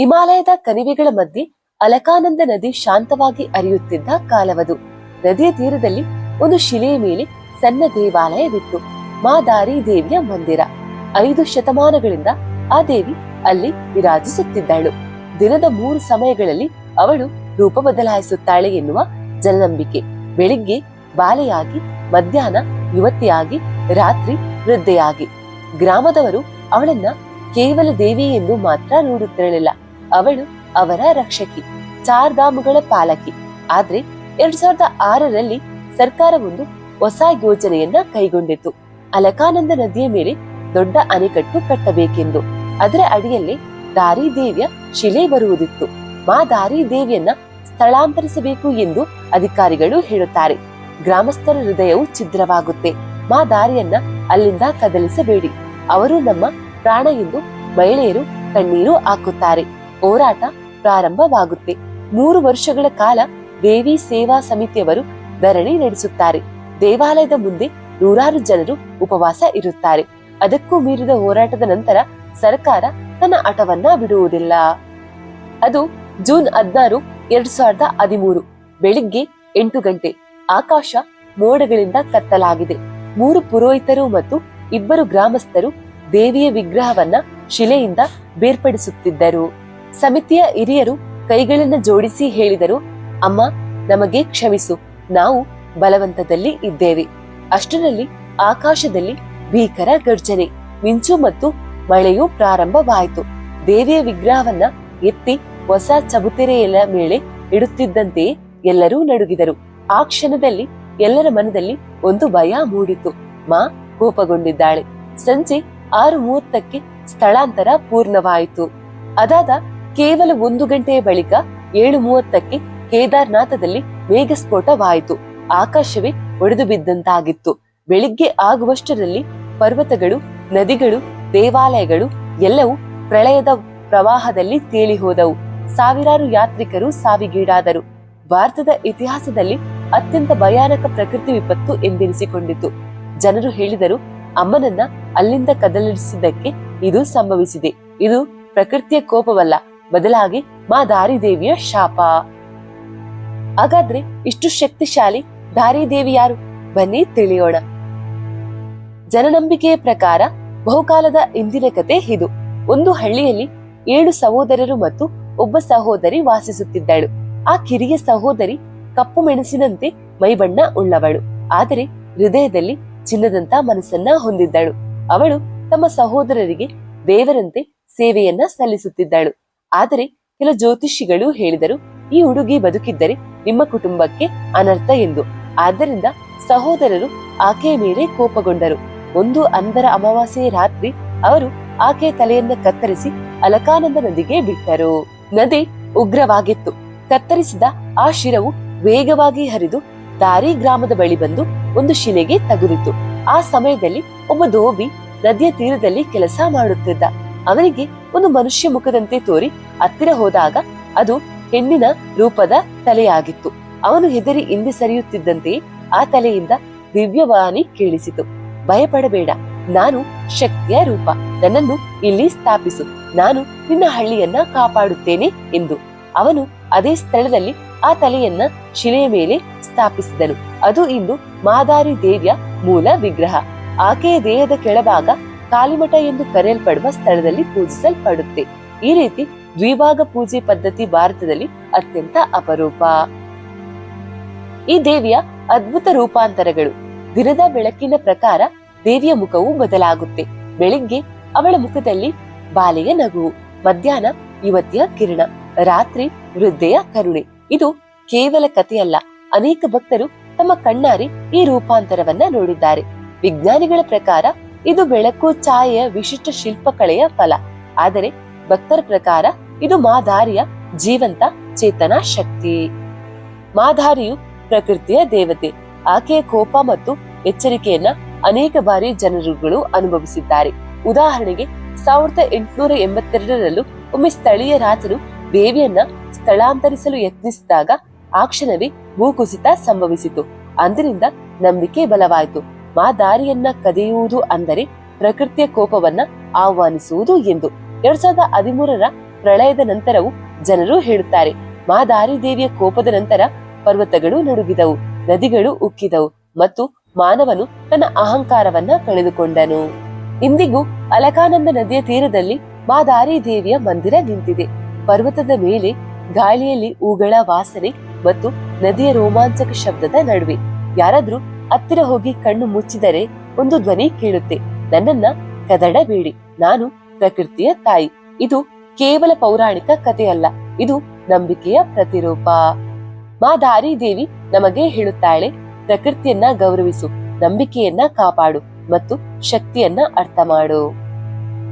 ಹಿಮಾಲಯದ ಕಣಿವೆಗಳ ಮಧ್ಯೆ ಅಲಕಾನಂದ ನದಿ ಶಾಂತವಾಗಿ ಅರಿಯುತ್ತಿದ್ದ ಕಾಲವದು. ನದಿಯ ತೀರದಲ್ಲಿ ಒಂದು ಶಿಲೆಯ ಮೇಲೆ ಸಣ್ಣ ದೇವಾಲಯವಿತ್ತು ಮಾದಾರಿ ದೇವಿಯ ಮಂದಿರ. ಐದು ಶತಮಾನಗಳಿಂದ ಆ ದೇವಿ ಅಲ್ಲಿ ವಿರಾಜಿಸುತ್ತಿದ್ದಳು. ದಿನದ ಮೂರು ಸಮಯಗಳಲ್ಲಿ ಅವಳು ರೂಪ ಬದಲಾಯಿಸುತ್ತಾಳೆ ಎನ್ನುವ ಜನನಂಬಿಕೆ ಬೆಳಿಗ್ಗೆ ಬಾಲೆಯಾಗಿ, ಮಧ್ಯಾಹ್ನ ಯುವತಿಯಾಗಿ, ರಾತ್ರಿ ವೃದ್ಧೆಯಾಗಿ. ಗ್ರಾಮದವರು ಅವಳನ್ನ ಕೇವಲ ದೇವಿ ಎಂದು ಮಾತ್ರ ನೋಡುತ್ತಿರಲಿಲ್ಲ. ಅವಳು ಅವರ ರಕ್ಷಕಿ, ಚಾರ್ಧಾಮಗಳ ಪಾಲಕಿ. ಆದ್ರೆ ಎರಡ್ ಸಾವಿರದ ಆರರಲ್ಲಿ ಸರ್ಕಾರ ಒಂದು ಹೊಸ ಯೋಜನೆಯನ್ನ ಕೈಗೊಂಡಿತು ಅಲಕಾನಂದ ನದಿಯ ಮೇಲೆ ದೊಡ್ಡ ಅಣೆಕಟ್ಟು ಕಟ್ಟಬೇಕೆಂದು. ಅದರ ಅಡಿಯಲ್ಲಿ ದಾರಿ ದೇವಿಯ ಶಿಲೆ ಬರುವುದಿತ್ತು. ಮಾ ದಾರಿ ದೇವಿಯನ್ನ ಸ್ಥಳಾಂತರಿಸಬೇಕು ಎಂದು ಅಧಿಕಾರಿಗಳು ಹೇಳುತ್ತಾರೆ. ಗ್ರಾಮಸ್ಥರ ಹೃದಯವು ಛಿದ್ರವಾಗುತ್ತೆ. ಮಾ ದಾರಿಯನ್ನ ಅಲ್ಲಿಂದ ಕದಲಿಸಬೇಡಿ. ಅವರು ನಮ್ಮ ಪ್ರಾಣ ಎಂದು ಮಹಿಳೆಯರು ಕಣ್ಣೀರು ಹಾಕುತ್ತಾರೆ. ಹೋರಾಟ ಪ್ರಾರಂಭವಾಗುತ್ತೆ. ಮೂರು ವರ್ಷಗಳ ಕಾಲ ದೇವಿ ಸೇವಾ ಸಮಿತಿಯವರು ಧರಣಿ ನಡೆಸುತ್ತಾರೆ. ದೇವಾಲಯದ ಮುಂದೆ ನೂರಾರು ಜನರು ಉಪವಾಸ ಇರುತ್ತಾರೆ. ಅದಕ್ಕೂ ಮೀರಿದ ಹೋರಾಟದ ನಂತರ ಸರ್ಕಾರ ತನ್ನ ಆಟವನ್ನ ಬಿಡುವುದಿಲ್ಲ. ಅದು ಜೂನ್ ಹದಿನಾರು, ಎರಡ್ ಸಾವಿರದ ಹದಿಮೂರು. ಬೆಳಿಗ್ಗೆ ಎಂಟು ಗಂಟೆ ಆಕಾಶ ಮೋಡಗಳಿಂದ ಕತ್ತಲಾಗಿದೆ. ಮೂರು ಪುರೋಹಿತರು ಮತ್ತು ಇಬ್ಬರು ಗ್ರಾಮಸ್ಥರು ದೇವಿಯ ವಿಗ್ರಹವನ್ನ ಶಿಲೆಯಿಂದ ಬೇರ್ಪಡಿಸುತ್ತಿದ್ದರು. ಸಮಿತಿಯ ಹಿರಿಯರು ಕೈಗಳನ್ನ ಜೋಡಿಸಿ ಹೇಳಿದರು, ಅಮ್ಮ, ನಮಗೆ ಕ್ಷಮಿಸು. ನಾವು ಬಲವಂತದಲ್ಲಿ ಇದ್ದೇವೆ. ಅಷ್ಟರಲ್ಲಿ ಆಕಾಶದಲ್ಲಿ ಭೀಕರ ಗರ್ಜನೆ, ಮಿಂಚು ಮತ್ತು ಮಳೆಯು ಪ್ರಾರಂಭವಾಯಿತು. ದೇವಿಯ ವಿಗ್ರಹವನ್ನ ಎತ್ತಿ ಹೊಸ ಚಬುತೆರೆಯ ಮೇಲೆ ಇಡುತ್ತಿದ್ದಂತೆಯೇ ಎಲ್ಲರೂ ನಡುಗಿದರು. ಆ ಕ್ಷಣದಲ್ಲಿ ಎಲ್ಲರ ಮನದಲ್ಲಿ ಒಂದು ಭಯ ಮೂಡಿತು. ಮಾ ಕೋಪಗೊಂಡಿದ್ದಾಳೆ. ಸಂಜೆ ಆರು ಮೂವತ್ತಕ್ಕೆ ಸ್ಥಳಾಂತರ ಪೂರ್ಣವಾಯಿತು. ಅದಾದ ಕೇವಲ ಒಂದು ಗಂಟೆಯ ಬಳಿಕ ಏಳು ಮೂವತ್ತಕ್ಕೆ ಕೇದಾರ್ನಾಥದಲ್ಲಿ ಮೇಘಸ್ಫೋಟವಾಯಿತು. ಆಕಾಶವೇ ಒಡೆದು ಬಿದ್ದಂತಾಗಿತ್ತು. ಬೆಳಿಗ್ಗೆ ಆಗುವಷ್ಟರಲ್ಲಿ ಪರ್ವತಗಳು, ನದಿಗಳು, ದೇವಾಲಯಗಳು ಎಲ್ಲವೂ ಪ್ರಳಯದ ಪ್ರವಾಹದಲ್ಲಿ ತೇಲಿ ಹೋದವು ಸಾವಿರಾರು ಯಾತ್ರಿಕರು ಸಾವಿಗೀಡಾದರು. ಭಾರತದ ಇತಿಹಾಸದಲ್ಲಿ ಅತ್ಯಂತ ಭಯಾನಕ ಪ್ರಕೃತಿ ವಿಪತ್ತು ಎಂದೆನಿಸಿಕೊಂಡಿತು. ಜನರು ಹೇಳಿದರು, ಅಮ್ಮನನ್ನ ಅಲ್ಲಿಂದ ಕದಲಿಸಿದ್ದಕ್ಕೆ ಇದು ಸಂಭವಿಸಿದೆ. ಇದು ಪ್ರಕೃತಿಯ ಕೋಪವಲ್ಲ. ಬದಲಾಗಿ ಮಾ ದಾರಿದೇವಿಯ ಶಾಪ. ಹಾಗಾದ್ರೆ ಇಷ್ಟು ಶಕ್ತಿಶಾಲಿ ದಾರಿದೇವಿ ಯಾರು? ಬನ್ನಿ ತಿಳಿಯೋಣ. ಜನನಂಬಿಕೆಯ ಪ್ರಕಾರ ಬಹುಕಾಲದ ಇಂದಿನ ಕತೆ ಇದು. ಒಂದು ಹಳ್ಳಿಯಲ್ಲಿ ಏಳು ಸಹೋದರರು ಮತ್ತು ಒಬ್ಬ ಸಹೋದರಿ ವಾಸಿಸುತ್ತಿದ್ದಳು. ಆ ಕಿರಿಯ ಸಹೋದರಿ ಕಪ್ಪು ಮೆಣಸಿನಂತೆ ಮೈಬಣ್ಣ ಉಳ್ಳವಳು. ಆದರೆ ಹೃದಯದಲ್ಲಿ ಚಿನ್ನದಂತ ಮನಸ್ಸನ್ನ ಹೊಂದಿದ್ದಳು. ಅವಳು ತಮ್ಮ ಸಹೋದರರಿಗೆ ದೇವರಂತೆ ಸೇವೆಯನ್ನ ಸಲ್ಲಿಸುತ್ತಿದ್ದಳು. ಆದರೆ ಕೆಲ ಜ್ಯೋತಿಷಿಗಳು ಹೇಳಿದರು, ಈ ಹುಡುಗಿ ಬದುಕಿದ್ದರೆ ನಿಮ್ಮ ಕುಟುಂಬಕ್ಕೆ ಅನರ್ಥ ಎಂದು. ಆದ್ದರಿಂದ ಸಹೋದರರು ಆಕೆಯ ಮೇಲೆ ಕೋಪಗೊಂಡರು. ಒಂದು ಅಂದರ ಅಮಾವಾಸ್ಯೆ ರಾತ್ರಿ ಅವರು ಆಕೆಯ ತಲೆಯನ್ನ ಕತ್ತರಿಸಿ ಅಲಕಾನಂದ ನದಿಗೆ ಬಿಟ್ಟರು. ನದಿ ಉಗ್ರವಾಗಿತ್ತು. ಕತ್ತರಿಸಿದ ಆ ಶಿರವು ವೇಗವಾಗಿ ಹರಿದು ದಾರಿ ಗ್ರಾಮದ ಬಳಿ ಬಂದು ಒಂದು ಶಿಲೆಗೆ ತಗುಲಿತು. ಆ ಸಮಯದಲ್ಲಿ ಒಬ್ಬ ದೋಬಿ ನದಿಯ ತೀರದಲ್ಲಿ ಕೆಲಸ ಮಾಡುತ್ತಿದ್ದ. ಅವನಿಗೆ ಒಂದು ಮನುಷ್ಯ ಮುಖದಂತೆ ತೋರಿ ಹತ್ತಿರ ಹೋದಾಗ ಅದು ಹೆಣ್ಣಿನ ರೂಪದ ತಲೆಯಾಗಿತ್ತು. ಅವನು ಹೆದರಿ ಹಿಂದೆ ಸರಿಯುತ್ತಿದ್ದಂತೆಯೇ ಆ ತಲೆಯಿಂದ ದಿವ್ಯವಾಣಿ ಕೇಳಿಸಿತು. ಭಯಪಡಬೇಡ, ನಾನು ಶಕ್ತಿಯ ರೂಪ, ನನ್ನನ್ನು ಇಲ್ಲಿ ಸ್ಥಾಪಿಸು, ನಾನು ನಿನ್ನ ಹಳ್ಳಿಯನ್ನ ಕಾಪಾಡುತ್ತೇನೆ ಎಂದು. ಅವನು ಅದೇ ಸ್ಥಳದಲ್ಲಿ ಆ ತಲೆಯನ್ನ ಶಿಲೆಯ ಮೇಲೆ ಸ್ಥಾಪಿಸಿದನು. ಅದು ಇಂದು ಮಾದಾರಿ ದೇವಿಯ ಮೂಲ ವಿಗ್ರಹ. ಆಕೆಯ ದೇಹದ ಕೆಳಭಾಗ ಕಾಲಿಮಠ ಎಂದು ಕರೆಯಲ್ಪಡುವ ಸ್ಥಳದಲ್ಲಿ ಪೂಜಿಸಲ್ಪಡುತ್ತೆ. ಈ ರೀತಿ ದ್ವಿಭಾಗ ಪೂಜೆ ಪದ್ಧತಿ ಭಾರತದಲ್ಲಿ ಅತ್ಯಂತ ಅಪರೂಪ. ಈ ದೇವಿಯ ಅದ್ಭುತ ರೂಪಾಂತರಗಳು ದಿನದ ಬೆಳಕಿನ ಪ್ರಕಾರ ದೇವಿಯ ಮುಖವು ಬದಲಾಗುತ್ತೆ. ಬೆಳಿಗ್ಗೆ ಅವಳ ಮುಖದಲ್ಲಿ ಬಾಲೆಯ ನಗು, ಮಧ್ಯಾಹ್ನ ಯುವತಿಯ ಕಿರಣ, ರಾತ್ರಿ ವೃದ್ಧೆಯ ಕರುಣೆ. ಇದು ಕೇವಲ ಕಥೆಯಲ್ಲ, ಅನೇಕ ಭಕ್ತರು ತಮ್ಮ ಕಣ್ಣಾರಿ ಈ ರೂಪಾಂತರವನ್ನ ನೋಡಿದ್ದಾರೆ. ವಿಜ್ಞಾನಿಗಳ ಪ್ರಕಾರ ಇದು ಬೆಳಕು, ಛಾಯೆಯ ವಿಶಿಷ್ಟ ಶಿಲ್ಪಕಲೆಯ ಫಲ. ಆದರೆ ಭಕ್ತರ ಪ್ರಕಾರ ಇದು ಮಾಧಾರಿಯ ಜೀವಂತ ಚೇತನ ಶಕ್ತಿ. ಮಾಧಾರಿಯು ಪ್ರಕೃತಿಯ ದೇವತೆ. ಆಕೆಯ ಕೋಪ ಮತ್ತು ಎಚ್ಚರಿಕೆಯನ್ನ ಅನೇಕ ಬಾರಿ ಜನರುಗಳು ಅನುಭವಿಸಿದ್ದಾರೆ. ಉದಾಹರಣೆಗೆ, ಸಾವಿರದ ಎಂಟುನೂರ ಎಂಬತ್ತೆರಡರಲ್ಲೂ ಒಮ್ಮೆ ಸ್ಥಳೀಯ ರಾಜರು ದೇವಿಯನ್ನ ಸ್ಥಳಾಂತರಿಸಲು ಯತ್ನಿಸಿದಾಗ ಆ ಕ್ಷಣವೇ ಭೂಕುಸಿತ ಸಂಭವಿಸಿತು. ಅಂದಿನಿಂದ ನಂಬಿಕೆ ಬಲವಾಯಿತು. ಮಾ ದಾರಿಯನ್ನ ಕದಿಯುವುದು ಅಂದರೆ ಪ್ರಕೃತಿಯ ಕೋಪವನ್ನ ಆಹ್ವಾನಿಸುವುದು ಎಂದು. ಎರಡ್ ಸಾವಿರದ ಹದಿಮೂರರ ಪ್ರಳಯದ ನಂತರವೂ ಜನರು ಹೇಳುತ್ತಾರೆ ಮಾದಾರಿ ದೇವಿಯ ಕೋಪದ ನಂತರ ಪರ್ವತಗಳು ನಡುಗಿದವು, ನದಿಗಳು ಉಕ್ಕಿದವು ಮತ್ತು ಮಾನವನು ತನ್ನ ಅಹಂಕಾರವನ್ನ ಕಳೆದುಕೊಂಡನು. ಇಂದಿಗೂ ಅಲಕಾನಂದ ನದಿಯ ತೀರದಲ್ಲಿ ಮಾದಾರಿ ದೇವಿಯ ಮಂದಿರ ನಿಂತಿದೆ. ಪರ್ವತದ ಮೇಲೆ ಗಾಳಿಯಲ್ಲಿ ಹೂಗಳ ವಾಸನೆ ಮತ್ತು ನದಿಯ ರೋಮಾಂಚಕ ಶಬ್ದದ ನಡುವೆ. ಯಾರಾದ್ರೂ ಹತ್ತಿರ ಹೋಗಿ ಕಣ್ಣು ಮುಚ್ಚಿದರೆ ಒಂದು ಧ್ವನಿ ಕೇಳುತ್ತೆ. ನನ್ನನ್ನ ಕದಡಬೇಡಿ. ನಾನು ಪ್ರಕೃತಿಯ ತಾಯಿ. ಇದು ಕೇವಲ ಪೌರಾಣಿಕ ಕಥೆಯಲ್ಲ. ಇದು ನಂಬಿಕೆಯ ಪ್ರತಿರೂಪ. ಮಾ ದಾರಿ ದೇವಿ ನಮಗೆ ಹೇಳುತ್ತಾಳೆ, ಪ್ರಕೃತಿಯನ್ನ ಗೌರವಿಸು, ನಂಬಿಕೆಯನ್ನ ಕಾಪಾಡು ಮತ್ತು ಶಕ್ತಿಯನ್ನ ಅರ್ಥ ಮಾಡು.